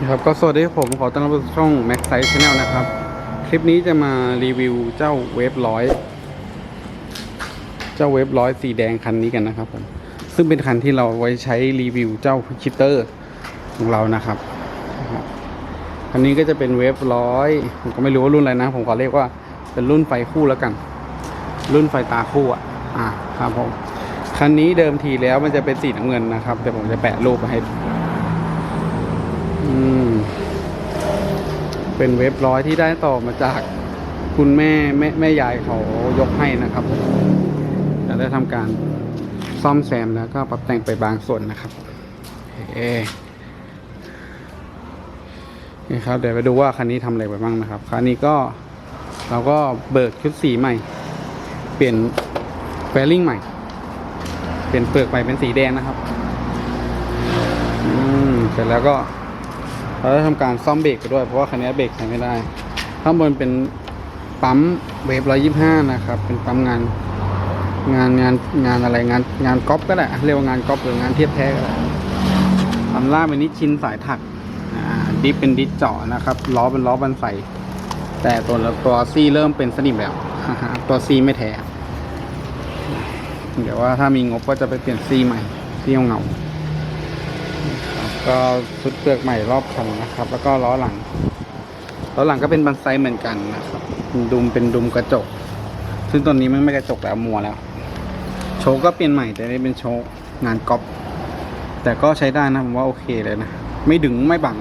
นะครับก็สวัสดีผมขอต้อนรับช่อง Max Size Channel นะครับ คลิปนี้จะมารีวิวเจ้าเวฟร้อยเจ้าเวฟร้อยสีแดงคันนี้กันนะครับผมซึ่งเป็นคันที่เราไว้ใช้รีวิวเจ้าชิปเตอร์ของเรานะครับนะครับคันนี้ก็จะเป็นเวฟร้อยผมก็ไม่รู้ว่ารุ่นอะไรนะ ผมขอเรียกว่าเป็นรุ่นไฟคู่แล้วกัน รุ่นไฟตาคู่อะอ่าครับผมคันนี้เดิมทีแล้วมันจะเป็นสีน้ำเงินนะครับเดี๋ยวผมจะแปะรูปมาให้ อืม เป็นเว็บร้อยที่ได้ต่อมาจากคุณแม่แม่แม่ยายเขายกให้นะครับจะได้ทำการซ่อมแซมแล้วก็ปรับแต่งไปบางส่วนนะครับโอนี่ครับ เดี๋ยวไปดูว่าคันนี้ทำอะไรไปบ้างนะครับ คันนี้ก็เราก็เบิกชุดสีใหม่ เปลี่ยนแฟลิ่งใหม่ เปลี่ยนเปลือกใหม่เป็นสีแดงนะครับ อืม เสร็จแล้วก็ เราได้ทำการซ่อมเบรกไปด้วยเพราะว่าคันนี้เบรกใช้ไม่ได้ ข้างบนเป็นปั๊มเวฟร้อยยี่ห้านะครับ เป็นปั๊มงาน งานงานงานอะไรงานงานก๊อปก็ได้เรียกว่างานก๊อปหรืองานเทียบแท้ก็ได้ปั๊มล่างเป็นนิชชินสายถักดิฟเป็นดิฟเจาะนะครับล้อเป็นล้อบันไฟแต่ตัวตัวซีเริ่มเป็นสนิมแล้วตัวซีไม่แท้เดี๋ยวว่าถ้ามีงบก็จะไปเปลี่ยนซีใหม่ซีเงาๆ ก็ชุดเปลือกใหม่รอบคันนะครับ แล้วก็ล้อหลัง ล้อหลังก็เป็นบันไซเหมือนกันนะครับดุมเป็นดุมกระจก ซึ่งตอนนี้มันไม่กระจกแล้วมัวแล้ว โชก็เปลี่ยนใหม่แต่นี่เป็นโชว์งานก๊อปแต่ก็ใช้ได้นะผมว่าโอเคเลยนะ ไม่ดึงไม่บัง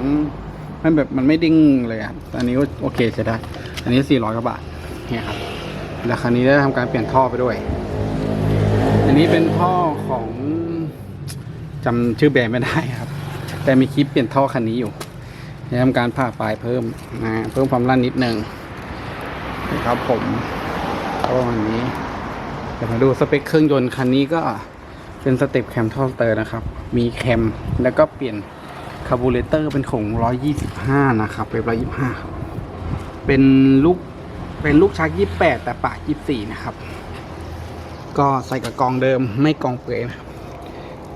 มันแบบมันไม่ดิ้งเลยอะอันนี้ก็โอเคใช้ได้ อันนี้ 400กว่าบาทเนี่ยครับแล้วคันนี้ได้ทำการเปลี่ยนท่อไปด้วย อันนี้เป็นท่อของจำชื่อแบรนด์ไม่ได้ครั แต่มีคลิปเปลี่ยนท่อคันนี้อยู่จะทำการผ่าปลายเพิ่มนะเพิ่มความลั่นนิดนึงนะครับผมก็ประมาณนี้เดี๋ยวมาดูสเปคเครื่องยนต์คันนี้ก็เป็นสเต็ปแคมท่อสเตอร์นะครับ มีแคมแล้วก็เปลี่ยนคาร์บูเรเตอร์เป็นของ 125 นะครับ เป็น 125 ครับ เป็นลูก เป็นลูกชัก 28 แต่ปาก 24 นะครับ ก็ใส่กับกองเดิมไม่กองเปลือยนะครับ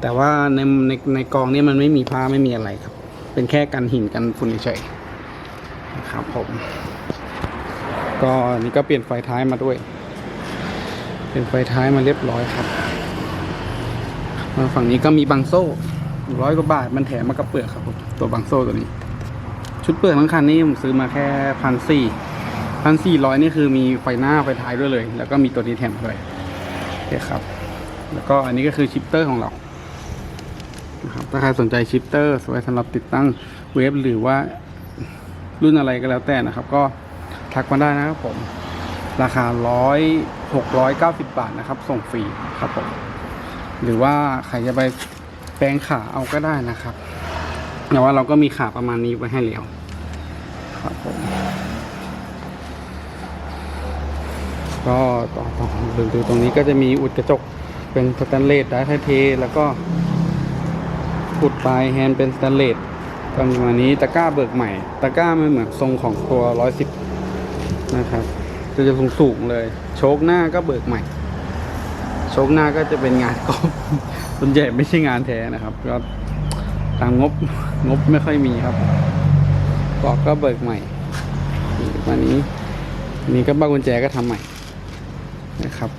แต่ว่าในในในกองนี้มันไม่มีผ้าไม่มีอะไรครับ เป็นแค่กันหินกันฝุ่นเฉยนะครับผม ก็นี่ก็เปลี่ยนไฟท้ายมาด้วย เปลี่ยนไฟท้ายมาเรียบร้อยครับฝั่งนี้ก็มีบังโซ่ร้อยกว่าบาทมันแถมมากับเปลือกครับผมตัวบังโซ่ตัวนี้ ชุดเปลือกทั้งคันนี้ผมซื้อมาแค่พันสี่พันสี่ร้อยนี่คือมีไฟหน้าไฟท้ายด้วยเลย แล้วก็มีตัวนี้แถมด้วยโอเคครับ แล้วก็อันนี้ก็คือชิปเตอร์ของเรา นะครับถ้าใครสนใจชิปเตอร์ไว้สำหรับติดตั้งเวฟหรือว่ารุ่นอะไรก็แล้วแต่นะครับ ก็ทักมาได้นะครับผม ราคาร้อยหกร้อยเก้าสิบบาทนะครับ ส่งฟรีครับผม หรือว่าใครจะไปแปลงขาเอาก็ได้นะครับแต่ว่าเราก็มีขาประมาณนี้ไว้ให้แล้วครับผมก็ต่อต่อดูดูตรงนี้ก็จะมีอุดกระจกเป็นสแตนเลสได้ไทเท แล้วก็ ขุดปลายแฮนด์เป็นสแตนเลสประมาณนี้ตะกร้าเบิกใหม่ ตะกร้ามันเหมือนทรงของตัว110นะครับจะจะสูงสูงเลย โชคหน้าก็เบิกใหม่ โชคหน้าก็จะเป็นงานกอบส่วนใหญ่ไม่ใช่งานแท้นะครับก็ตามงบงบไม่ค่อยมีครับปอกก็เบิกใหม่ประมาณนี้นนี้ก็บ้ากุญแจก็ทำใหม่นะครับ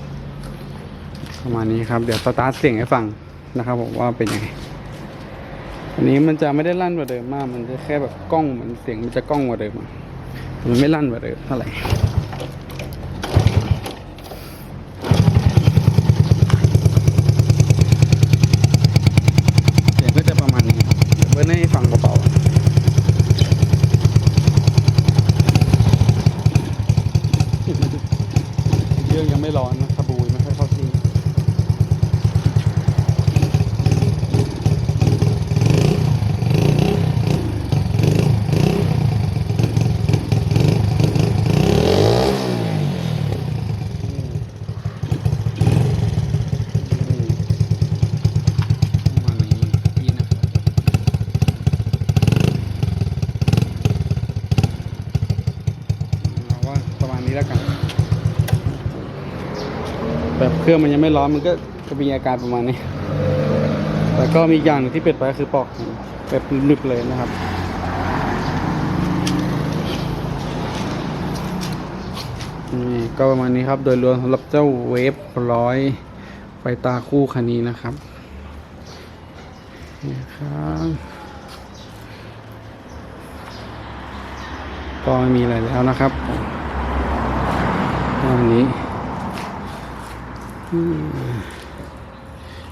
ประมาณนี้ครับ เดี๋ยวสตาร์ทเสียงให้ฟังนะครับผมว่าเป็นยังไง อันนี้มันจะไม่ได้ลั่นกว่าเดิมมาก มันจะแค่แบบกล้องมันเสียงมันจะกล้องกว่าเดิม มันไม่ลั่นกว่าเดิมเท่าไหร่เสียงก็จะประมาณนี้เบิ้ลให้ฟังเบาๆเครื่องยังไม่ร้อน แล้วกันแบบเครื่องมันยังไม่ร้อนมันก็จะมีอาการประมาณนี้แต่ก็มีอย่างนึงที่เป็ดไปคือปอกแบบหนึบเลยนะครับนี่ก็ประมาณนี้ครับโดยรวมสำหรับเจ้าเวฟร้อยไปตาคู่คันนี้นะครับนี่ครับก็ไม่มีอะไรแล้วนะครับ ก็วันนี้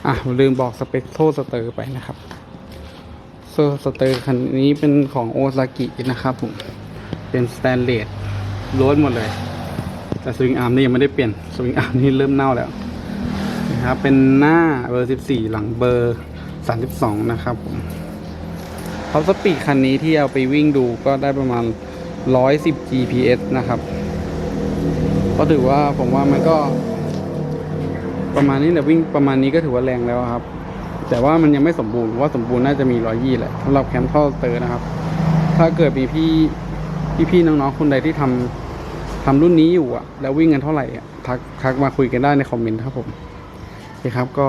อะลืมบอกสเปคโทสเตอร์ไปนะครับโซสเตอร์คันนี้เป็นของโอซากินะครับผมเป็นสแตนเลสล้วนหมดเลย แต่สวิงอาร์มนี่ยังไม่ได้เปลี่ยนสวิงอาร์มนี่เริ่มเน่าแล้วนะครับเป็นหน้าเบอร์ 14 หลังเบอร์ 32 นะครับผมท็อปสปีดคันนี้ที่เอาไปวิ่งดูก็ได้ประมาณ 110 GPS นะครับ ก็ถือว่าผมว่ามันก็ ประมาณนี้แหละวิ่งประมาณนี้ก็ถือว่าแรงแล้วครับ แต่ว่ามันยังไม่สมบูรณ์เพราะว่าสมบูรณ์น่าจะมี120แหละสำหรับแคมป์ท่อเตอร์นะครับ ถ้าเกิดมีพี่พี่ๆน้องๆคนใดที่ทำทำรุ่นนี้อยู่อะแล้ววิ่งกันเท่าไหร่อะทักทักมาคุยกันได้ในคอมเมนต์ครับผมโอเคครับ ก็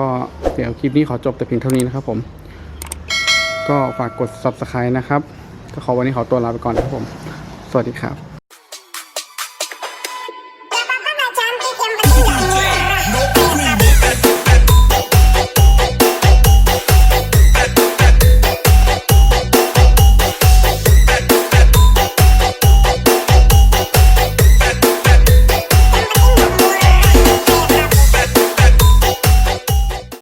เดี๋ยวคลิปนี้ขอจบแต่เพียงเท่านี้นะครับผม ก็ฝากกด subscribe นะครับ ก็ขอวันนี้ขอตัวลาไปก่อนนะครับผม สวัสดีครับ